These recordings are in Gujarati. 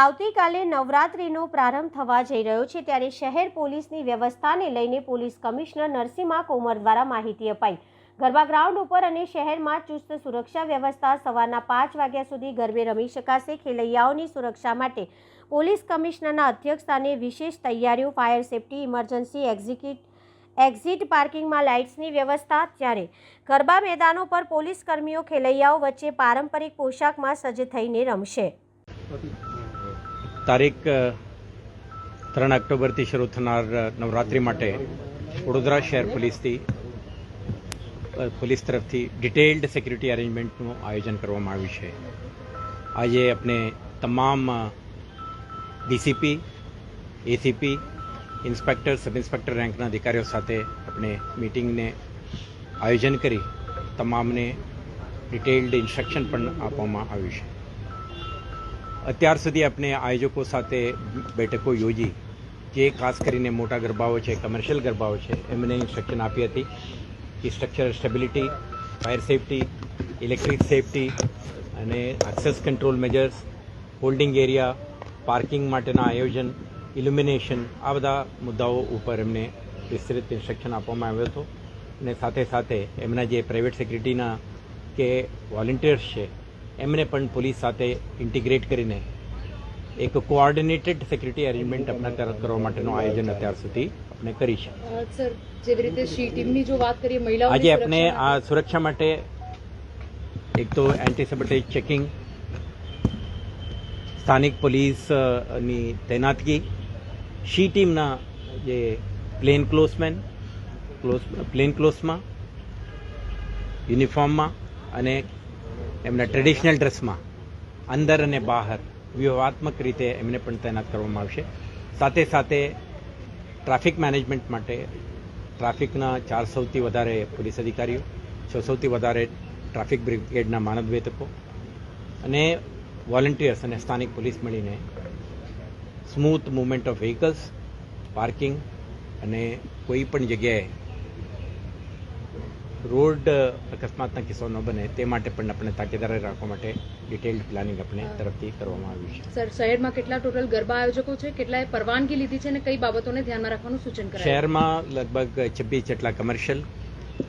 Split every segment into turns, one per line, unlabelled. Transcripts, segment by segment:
આવતીકાલે નવરાત્રિનો પ્રારંભ થવા જઈ રહ્યો છે ત્યારે શહેર પોલીસની વ્યવસ્થાને લઈને પોલીસ કમિશનર નરસિંહા કોમર દ્વારા માહિતી અપાઈ. ગરબા ગ્રાઉન્ડ ઉપર અને શહેરમાં ચુસ્ત સુરક્ષા વ્યવસ્થા સવારના પાંચ વાગ્યા સુધી ગરબે રમી શકાશે. ખેલૈયાઓની સુરક્ષા માટે પોલીસ કમિશનરના અધ્યક્ષસ્થાને વિશેષ તૈયારીઓ, fire safety, emergency, execute, exit પાર્કિંગમાં લાઇટ્સની વ્યવસ્થા ત્યારે ગરબા મેદાનો પર પોલીસ કર્મીઓ ખેલૈયાઓ વચ્ચે પારંપરિક પોશાકમાં સજ્જ થઈને રમશે.
તારીખ ત્રણ ઓક્ટોબરથી શરૂ થનાર નવરાત્રિ માટે વડોદરા શહેર પોલીસથી પોલીસ તરફથી ડિટેલ્ડ સિક્યુરિટી અરેન્જમેન્ટનું આયોજન કરવામાં આવ્યું છે. આજે આપણે તમામ DCP, ACP, inspector, sub inspector રેન્કના અધિકારીઓ સાથે આપણે મિટિંગને આયોજન કરી તમામને ડિટેલ્ડ ઇન્સ્ટ્રક્શન પણ આપવામાં આવ્યું છે. અત્યાર સુધી આપણે આયોજકો સાથે બેઠકો યોજી જે ખાસ કરીને મોટા ગરબાઓ છે કમર્શિયલ ગરબાઓ છે, એમને ઇન્સ્ટ્રક્શન આપી હતી કે structure stability fire safety electric safety અને access control measures holding area parking માટેના આયોજન ઇલ્યુમિનેશન આ બધા મુદ્દાઓ ઉપર એમને વિસ્તૃત ઇન્સ્ટ્રક્શન આપવામાં આવ્યો હતો. અને સાથે સાથે એમના જે પ્રાઇવેટ સેક્યુરિટીના કે વોલેન્ટિયર્સ છે એમને પણ પોલીસ સાથે ઇન્ટિગ્રેટ કરીને એક કોઓર્ડિનેટેડ સિક્યુરિટી અરેન્જમેન્ટ આપણે તરફ કરવા માટેનું આયોજન અત્યાર સુધી આપણે કરી છે.
સર જેવી રીતે શી ટીમની જો વાત કરીએ મહિલાઓની
આજે આપણે આ સુરક્ષા માટે એક તો એન્ટિસેબેટિક ચેકિંગ સ્થાનિક પોલીસની તૈનાતગી શી ટીમના જે પ્લેન ક્લોઝમેન ક્લોઝ પ્લેન ક્લોઝમાં યુનિફોર્મમાં અને એમના ટ્રેડિશનલ ડ્રેસમાં અંદર અને બહાર, વ્યૂહાત્મક રીતે એમને પણ તૈનાત કરવામાં આવશે. સાથે સાથે ટ્રાફિક મેનેજમેન્ટ માટે ટ્રાફિકના ચાર સૌથી વધારે પોલીસ અધિકારીઓ છ સૌથી વધારે ટ્રાફિક બ્રિગેડના માનવવેતકો અને વોલન્ટિયર્સ અને સ્થાનિક પોલીસ મળીને smooth movement of vehicles, parking અને કોઈ પણ જગ્યાએ રોડ અકસ્માતના કિસ્સો ન બને તે માટે પણ આપણે તાકેદારી રાખવા માટે ડિટેલ્ડ પ્લાનિંગ આપણે તરફથી કરવામાં આવ્યું છે.
સર શહેરમાં કેટલા ટોટલ ગરબા આયોજકો છે કેટલાએ પરવાનગી લીધી છે અને કઈ બાબતોને ધ્યાનમાં રાખવાનું સૂચન કરાયું?
શહેરમાં લગભગ છવ્વીસ જેટલા કમર્શિયલ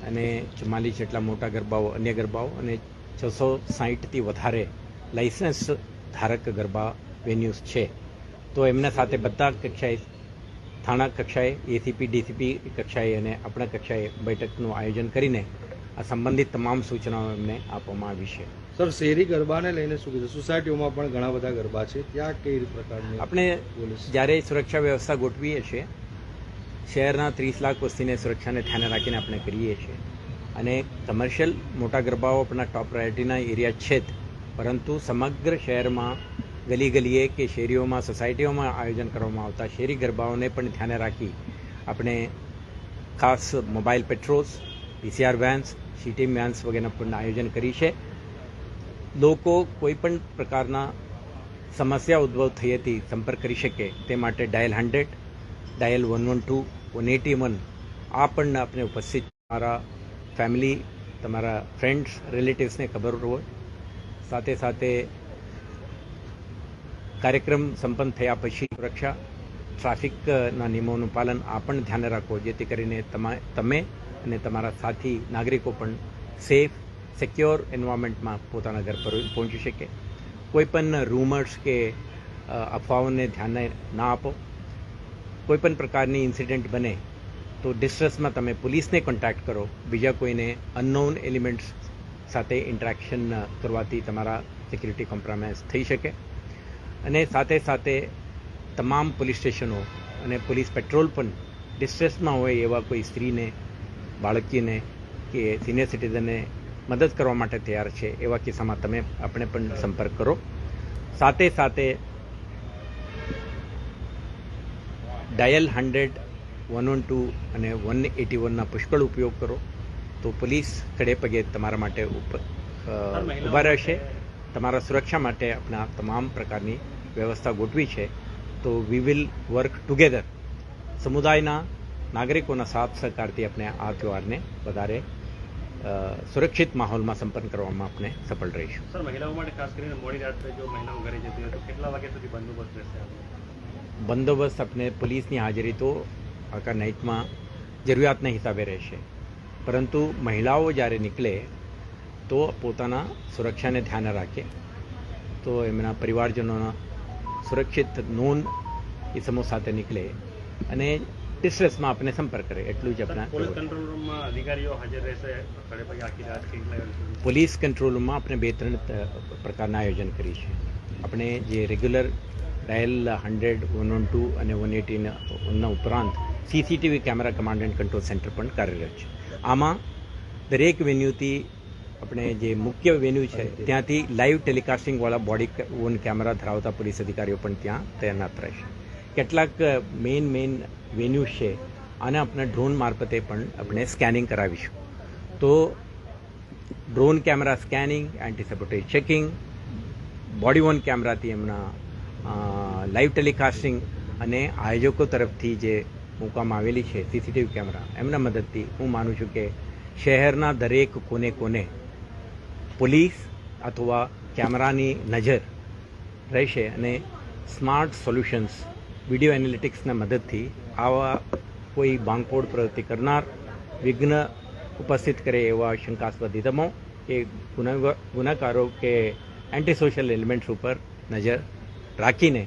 અને ચુમ્માલીસ જેટલા મોટા ગરબાઓ અન્ય ગરબાઓ અને છસો સાહીઠથી વધારે લાઇસન્સ ધારક ગરબા વેન્યુઝ છે. તો એમના સાથે બધા કક્ષાએ થાણા કક્ષાએ એસીપી ડીસીપી કક્ષાએ અને આપણા કક્ષાએ બેઠકનું આયોજન કરીને આ સંબંધિત તમામ સૂચનાઓ એમને આપવામાં આવી છે.
સર શેરી ગરબાને લઈને શું કીધું? સોસાયટીઓમાં પણ ઘણા બધા ગરબા છે. ત્યાં કઈ પ્રકારની
આપણે જ્યારે સુરક્ષા વ્યવસ્થા ગોઠવીએ છીએ શહેરના ત્રીસ લાખ વસ્તીને સુરક્ષાને ધ્યાને રાખીને આપણે કરીએ છીએ. અને કમર્શિયલ મોટા ગરબાઓ આપણા ટોપ પ્રાયોરિટીના એરિયા છે જ. પરંતુ સમગ્ર શહેરમાં ગલી ગલીએ કે શેરીઓમાં, સોસાયટીઓમાં આયોજન કરવામાં આવતા શેરી ગરબાઓને પણ ધ્યાને રાખી આપણે ખાસ મોબાઈલ પેટ્રોલ્સ, પીસીઆર વેન્સ, સીટીમ વેન્સ વગેરે પણ આયોજન કરી છે. લોકો કોઈપણ પ્રકારના સમસ્યા ઉદ્ભવ થઈ હતી, સંપર્ક કરી શકે તે માટે dial hundred, dial one one two, one eighty one, આ પણ આપણે ઉપસ્થિત તમારા ફેમિલી, તમારા ફ્રેન્ડ્સ, રિલેટિવ્સને ખબર હોય. સાથે સાથે કાર્યક્રમ સંપન્ન થયા પછી સુરક્ષા ટ્રાફિકના નિયમોનું પાલન આ પણ ધ્યાને રાખો, જેથી કરીને તમા અને તમારા સાથી, નાગરિકો પણ સેફ સિક્યોર એન્વાયરમેન્ટમાં પોતાના ઘર પર પહોંચી શકે. કોઈપણ રૂમર્સ કે અફવાઓને ધ્યાને ના આપો. કોઈપણ પ્રકારની ઇન્સિડન્ટ બને તો ડિસ્ટ્રેસમાં તમે પોલીસને કોન્ટેક્ટ કરો. બીજા કોઈને અનનોન એલિમેન્ટ્સ સાથે ઇન્ટરેક્શન કરવાથી તમારા સિક્યુરિટી કોમ્પ્રોમાઇઝ થઈ શકે. અને સાથે સાથે તમામ પોલીસ સ્ટેશનો અને પોલીસ પેટ્રોલ પણ ડિસ્ટ્રેસમાં હોય એવા કોઈ સ્ત્રીને બાળકીને કે સિનિયર સિટીઝનને મદદ કરવા માટે તૈયાર છે એવા કિસ્સામાં તમે આપણે પણ સંપર્ક કરો. સાથે સાથે dial hundred one one two અને વન એટી વનના પુષ્કળ ઉપયોગ કરો તો પોલીસ ખડે પગે તમારા માટે ઉપ ઊભા રહેશે. તમારા સુરક્ષા માટે આપણા તમામ પ્રકારની વ્યવસ્થા ગોઠવી છે તો વી વિલ વર્ક ટુગેધર સમુદાયના નાગરિકોના સાથ સહકારથી આપણે આ તહેવારને વધારે સુરક્ષિત માહોલમાં સંપન્ન કરવામાં આપણે સફળ રહીશું.
સર મહિલાઓ માટે ખાસ કરીને મોડી રાત્રે જો મહિલાઓ ઘરે જતી હોય તો કેટલા વાગ્યા સુધી બંદોબસ્ત રહેશે
બંદોબસ્ત આપણે પોલીસની હાજરી તો આખા નાઇટમાં જરૂરિયાતના હિસાબે રહેશે. પરંતુ મહિલાઓ જ્યારે નીકળે તો પોતાના સુરક્ષાને ધ્યાને રાખે. તો એમના પરિવારજનોના સુરક્ષિત નોંધ ઇસમો સાથે નીકળે અને ડિસ્ટ્રેસમાં આપણે સંપર્ક કરે એટલું જ આપણા
પોલીસ કંટ્રોલ રૂમમાં
આપણે બે ત્રણ પ્રકારના આયોજન કરી છે આપણે જે regular dial hundred one one two અને વન એટીના ઉપરાંત CCTV camera command and control centre પણ કાર્યરત છે. આમાં દરેક વેન્યુથી આપણે જે મુખ્ય વેન્યુ છે, ત્યાંથી લાઈવ ટેલિકાસ્ટિંગવાળા બોડી ઓન કેમેરા ધરાવતા પોલીસ અધિકારીઓ પણ ત્યાં તૈનાત રહેશે કેટલાક મેઇન મેઇન વેન્યુ છે, આને આપણે ડ્રોન મારફતે પણ આપણે સ્કેનિંગ કરાવીશું. તો drone camera scanning anti checking body on કેમેરાથી એમના લાઈવ ટેલિકાસ્ટિંગ અને આયોજકો તરફથી જે મૂકવામાં આવેલી છે સીસીટીવી કેમેરા એમના મદદથી હું માનું છું કે શહેરના દરેક કોને કોને પોલીસ અથવા કેમેરાની નજર રહેશે અને સ્માર્ટ સોલ્યુશન્સ વીડિયો એનાલિટિક્સના મદદથી આવા કોઈ બાંગફોડ પ્રવૃત્તિ કરનાર વિઘ્ન ઉપસ્થિત કરે એવા શંકાસ્પદ ઇધમો કે ગુના ગુનાકારો કે એન્ટી સોશિયલ એલિમેન્ટ્સ ઉપર નજર રાખીને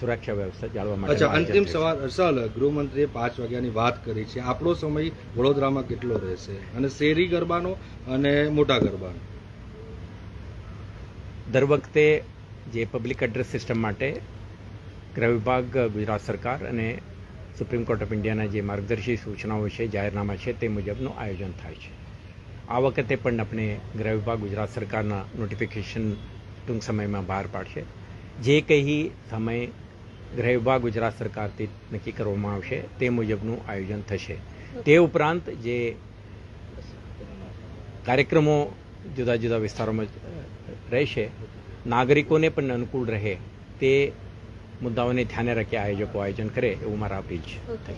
સુરક્ષા વ્યવસ્થા જાળવવા માટે
અચ્છા અંતિમ સવાલ અરસાલ ગૃહમંત્રીએ પાંચ વાગ્યાની વાત કરી છે. આપણો સમય વડોદરામાં કેટલો રહેશે? અને શેરી ગરબાનો અને મોટા ગરબાનો?
દર વખતે જે પબ્લિક એડ્રેસ સિસ્ટમ માટે ગૃહ વિભાગ, ગુજરાત સરકાર અને સુપ્રીમ કોર્ટ ઓફ ઇન્ડિયાના જે માર્ગદર્શી સૂચનાઓ છે, જાહેરનામા છે, તે મુજબનું આયોજન થાય છે. આ વખતે પણ આપણે ગૃહ વિભાગ, ગુજરાત સરકારના નોટિફિકેશન ટૂંક સમયમાં બહાર પાડશે. જે કંઈ સમય ગૃહ વિભાગ, ગુજરાત સરકારથી નક્કી કરવામાં આવશે, તે મુજબનું આયોજન થશે. તે ઉપરાંત જે કાર્યક્રમો જુદા જુદા વિસ્તારોમાં રહેશે. નાગરિકોને પણ અનુકૂળ રહે તે મુદ્દાઓને ધ્યાને રાખી આયોજકો આયોજન કરે એવું મારા અપીલ છે